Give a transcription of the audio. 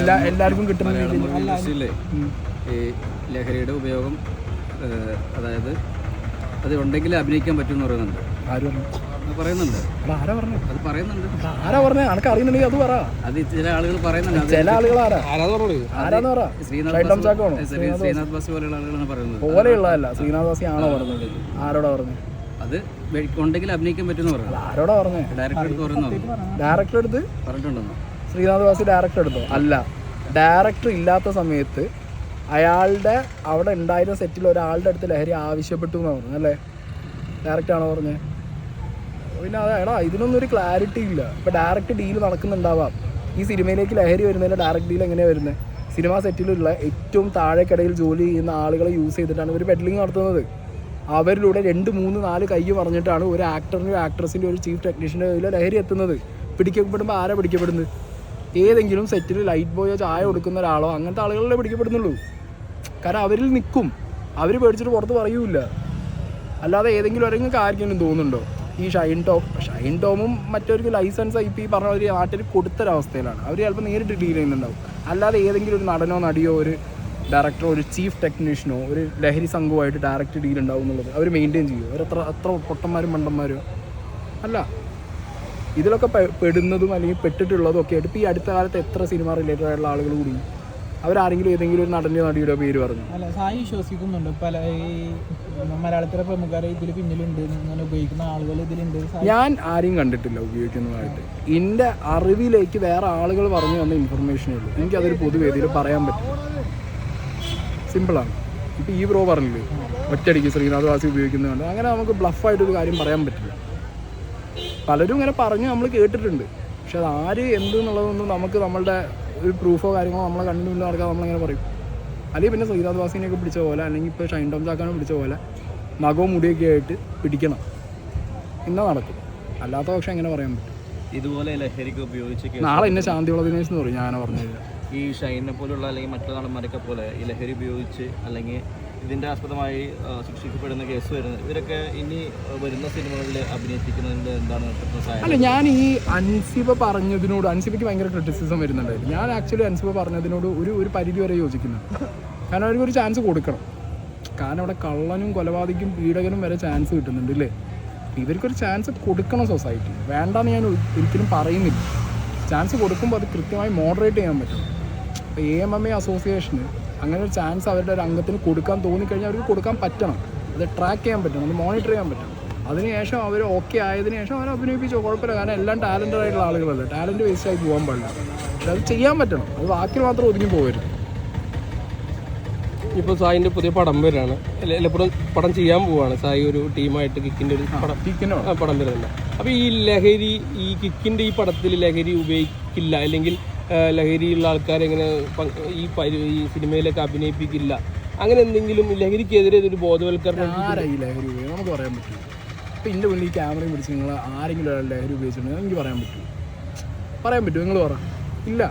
എല്ലാ എല്ലാവർക്കും കിട്ടുന്ന രീതിയിൽ. ഈ ലഹരിയുടെ ഉപയോഗം അതായത് അത് ഉണ്ടെങ്കിൽ അഭിനയിക്കാൻ പറ്റുമെന്ന് പറയുന്നുണ്ട്. ആര് പറഞ്ഞു പറയുന്നുണ്ട്. ആരാ പറഞ്ഞു? അത് പറയുന്നുണ്ട്. ആരാ പറഞ്ഞേ? അനക്ക് അറിയുന്നുണ്ടെങ്കിൽ അത് പറ. അത് ചില ആളുകൾ പറയുന്നുണ്ട്. ചില ആളുകൾ ആരാ? ആരാന്ന് പറ. ശ്രീനാഥ് ബസ് പോലെയുള്ള ആളുകളാണ് പറയുന്നത് പോലെയുള്ളതല്ല ആണോ പറഞ്ഞത്. ആരോടാ പറഞ്ഞു? അത് ഉണ്ടെങ്കിൽ അഭിനയിക്കാൻ പറ്റുമെന്ന് പറയുന്നത്. ആരോടാ പറഞ്ഞേ? ഡയറക്ടർ എടുത്ത് പറയുന്നു ഡയറക്ടർ എടുത്ത്? പറഞ്ഞിട്ടുണ്ടെന്ന്? ശ്രീനാഥ് വാസി ഡയറക്ടർ എടുത്തോ? അല്ല. ഡയറക്ടർ ഇല്ലാത്ത സമയത്ത് അയാളുടെ അവിടെ ഉണ്ടായിരുന്ന സെറ്റിൽ ഒരാളുടെ അടുത്ത് ലഹരി ആവശ്യപ്പെട്ടു എന്നാണ് പറഞ്ഞു അല്ലേ? ഡയറക്റ്റ് ആണോ പറഞ്ഞത് പിന്നെ അതെ എടാ ഇതിനൊന്നും ഒരു ക്ലാരിറ്റി ഇല്ല. ഇപ്പം ഡയറക്റ്റ് ഡീൽ നടക്കുന്നുണ്ടാവാം. ഈ സിനിമയിലേക്ക് ലഹരി വരുന്നതിന്റെ ഡയറക്റ്റ് ഡീൽ എങ്ങനെയാണ് വരുന്നത് സിനിമാ സെറ്റിലുള്ള ഏറ്റവും താഴെക്കിടയിൽ ജോലി ചെയ്യുന്ന ആളുകളെ യൂസ് ചെയ്തിട്ടാണ് ഇവർ പെഡ്ലിംഗ് നടത്തുന്നത്. അവരിലൂടെ രണ്ട് മൂന്ന് നാല് കൈ പറഞ്ഞിട്ടാണ് ഒരു ആക്ടറിന്റെയോ ആക്ട്രസിന്റെ ഒരു ചീഫ് ടെക്നീഷ്യന്റെ കയ്യിൽ ലഹരി എത്തുന്നത്. പിടിക്കപ്പെടുമ്പോൾ ആരാ പിടിക്കപ്പെടുന്നത്? ഏതെങ്കിലും സെറ്റിൽ ലൈറ്റ് ബോയോ ചായ കൊടുക്കുന്ന ഒരാളോ അങ്ങനത്തെ ആളുകളല്ലേ പിടിക്കപ്പെടുന്നുള്ളൂ. കാരണം അവരിൽ നിൽക്കും. അവർ പേടിച്ചിട്ട് പുറത്ത് പറയൂല അല്ലാതെ ഏതെങ്കിലും ഒരെങ്കിലും ആർക്കെങ്കിലും തോന്നുന്നുണ്ടോ? ഈ ഷൈൻ ടോം ഷൈൻ ടോമും മറ്റൊരു ലൈസൻസ് ഐ പി പറഞ്ഞ ഒരു നാട്ടിൽ കൊടുത്തൊരവസ്ഥയിലാണ്. അവർ ചിലപ്പോൾ നേരിട്ട് ഡീൽ ചെയ്യുന്നുണ്ടാവും. അല്ലാതെ ഏതെങ്കിലും ഒരു നടനോ നടിയോ ഒരു ഡയറക്ടറോ ഒരു ചീഫ് ടെക്നീഷ്യനോ ഒരു ലഹരി സംഘവുമായിട്ട് ഡയറക്റ്റ് ഡീൽ ഉണ്ടാവും എന്നുള്ളത് അവർ മെയിന്റെയിൻ ചെയ്യും. അവരത്ര അത്ര പൊട്ടന്മാരും മണ്ടന്മാരും. അല്ല. ഇതിലൊക്കെ പെടുന്നതും അല്ലെങ്കിൽ പെട്ടിട്ടുള്ളതും ഒക്കെ ആയിട്ട് ഇപ്പോൾ ഈ അടുത്ത കാലത്ത് എത്ര സിനിമ റിലേറ്റഡ് ആയിട്ടുള്ള ആളുകൾ കൂടി? അവരാരെങ്കിലും ഏതെങ്കിലും ഒരു നടന്റെ നടിയുടെ പേര് പറഞ്ഞു. അല്ല സായി വിശ്വസിക്കുന്നുണ്ട്. പല ഈ മലയാളത്തിലെ പ്രമുഖർ ഇതിൽ പിന്നിലുണ്ട് അങ്ങനെ ഉപയോഗിക്കുന്ന ആളുകൾ ഇതിലുണ്ട്. ഞാൻ ആരെയും കണ്ടിട്ടില്ല ഉപയോഗിക്കുന്നതായിട്ട്. എന്റെ അറിവിലേക്ക് വേറെ ആളുകൾ പറഞ്ഞു തന്ന ഇൻഫർമേഷനേ ഉള്ളൂ. എനിക്കതൊരു പൊതുവേദിയിൽ പറയാൻ പറ്റും സിമ്പിളാണ് ഇപ്പം ഈ ബ്രോ പറഞ്ഞില്ലേ? ഒറ്റയടിക്ക് ശ്രീനാഥ് വാസി ഉപയോഗിക്കുന്നതുകൊണ്ട്. അങ്ങനെ നമുക്ക് ബ്ലഫായിട്ടൊരു കാര്യം പറയാൻ പറ്റില്ല. പലരും ഇങ്ങനെ പറഞ്ഞ് നമ്മൾ കേട്ടിട്ടുണ്ട്. പക്ഷെ അത് ആര് എന്ത് എന്നുള്ളതൊന്നും നമുക്ക് നമ്മളുടെ ഒരു പ്രൂഫോ കാര്യങ്ങളോ നമ്മളെ മുന്നിൽ നടക്കാതെ നമ്മളിങ്ങനെ പറയും. അല്ലെങ്കിൽ പിന്നെ ശ്രീനാഥ് വാസിനെയൊക്കെ പിടിച്ച പോലെ അല്ലെങ്കിൽ ഇപ്പോൾ ഷൈൻ ടോം ചാക്കാനെ പിടിച്ച പോലെ നഖവും മുടിയൊക്കെ ആയിട്ട് പിടിക്കണം. ഇന്ന നടക്കും. അല്ലാത്ത പക്ഷെ എങ്ങനെ പറയാൻ പറ്റും. ഇതുപോലെ ലഹരിക്ക് ഉപയോഗിച്ച് നാളെ എന്നെ ശാന്തിയുള്ള ദിനേശ് എന്ന് പറയും. ഞാൻ പറഞ്ഞില്ല ഈ ഷൈനെ പോലുള്ള അല്ലെങ്കിൽ മറ്റുള്ള നടന്മാരൊക്കെ പോലെ ഈ ലഹരി ഉപയോഗിച്ച് അല്ലെങ്കിൽ ഇതിന്റെ ആസ്പദമായി ശിക്ഷിക്കപ്പെടുന്ന കേസ് വരുന്നത്. ഇവരൊക്കെ ഇനി വരുന്ന സിനിമകളിൽ അഭിനയിപ്പിക്കുന്നതിന്റെ എന്താണ്? അല്ല ഞാൻ ഈ അൻസിബ പറഞ്ഞതിനോട് അൻസിബയ്ക്ക് ഭയങ്കര ക്രിറ്റിസിസം വരുന്നുണ്ടായിരുന്നു. ഞാൻ ആക്ച്വലി അൻസിബ പറഞ്ഞതിനോട് ഒരു ഒരു പരിധി വരെ യോജിക്കുന്നു. കാരണം അവർക്ക് ഒരു ചാൻസ് കൊടുക്കണം. കാരണം അവിടെ കള്ളനും കൊലപാതകനും പീഡകനും വരെ ചാൻസ് കിട്ടുന്നുണ്ട് അല്ലേ ഇവർക്കൊരു ചാൻസ് കൊടുക്കണം സൊസൈറ്റി വേണ്ടെന്ന് ഞാൻ ഒരി- ഒരിക്കലും പറയുന്നില്ല. ചാൻസ് കൊടുക്കുമ്പോൾ അത് കൃത്യമായി മോഡറേറ്റ് ചെയ്യാൻ പറ്റും. ഇപ്പോൾ എ എം എം എ അസോസിയേഷന് അങ്ങനെ ഒരു ചാൻസ് അവരുടെ ഒരു അംഗത്തിന് കൊടുക്കാൻ തോന്നിക്കഴിഞ്ഞാൽ അവർക്ക് കൊടുക്കാൻ പറ്റണം. അത് ട്രാക്ക് ചെയ്യാൻ പറ്റണം അത് മോണിറ്റർ ചെയ്യാൻ പറ്റണം. അതിനുശേഷം അവർ ഓക്കെ ആയതിനു ശേഷം അവരെ അഭിനയിപ്പിച്ചോ കുഴപ്പമില്ല. കാരണം എല്ലാം ടാലന്റഡ് ആയിട്ടുള്ള ആളുകളല്ല. ടാലന്റ് വേസ്റ്റ് ആയി പോകാൻ പാടില്ല. പക്ഷെ അത് ചെയ്യാൻ പറ്റണം. അത് വാക്കിൽ മാത്രം ഒതുങ്ങി പോകരുത് ഇപ്പോൾ സായിന്റെ പുതിയ പടം വരാണ് എല്ലപ്പോഴും പടം ചെയ്യാൻ പോവാണ്. സായി ഒരു ടീമായിട്ട് കിക്കിന്റെ ഒരു പടം ആ, പടം വരുന്നുണ്ട്. അപ്പോൾ ഈ ലഹരി ഈ കിക്കിന്റെ ഈ പടത്തിൽ ലഹരി ഉപയോഗിക്കില്ല. അല്ലെങ്കിൽ ലഹരിയുള്ള ആൾക്കാരെ ഇങ്ങനെ ഈ ഈ സിനിമയിലൊക്കെ അഭിനയിപ്പിക്കില്ല. അങ്ങനെ എന്തെങ്കിലും ലഹരിക്കെതിരെ ഒരു ബോധവൽക്കരണം ആരാ ലഹരി നമുക്ക് പറയാൻ പറ്റില്ല ഇപ്പം എന്റെ മുന്നിൽ ക്യാമറയും പിടിച്ച് നിങ്ങൾ ആരെങ്കിലും ഒരാൾ ലഹരി ഉപയോഗിച്ചിട്ടുണ്ടെങ്കിൽ എനിക്ക് പറയാൻ പറ്റുമോ പറയാൻ പറ്റുമോ നിങ്ങൾ പറ. ഇല്ല.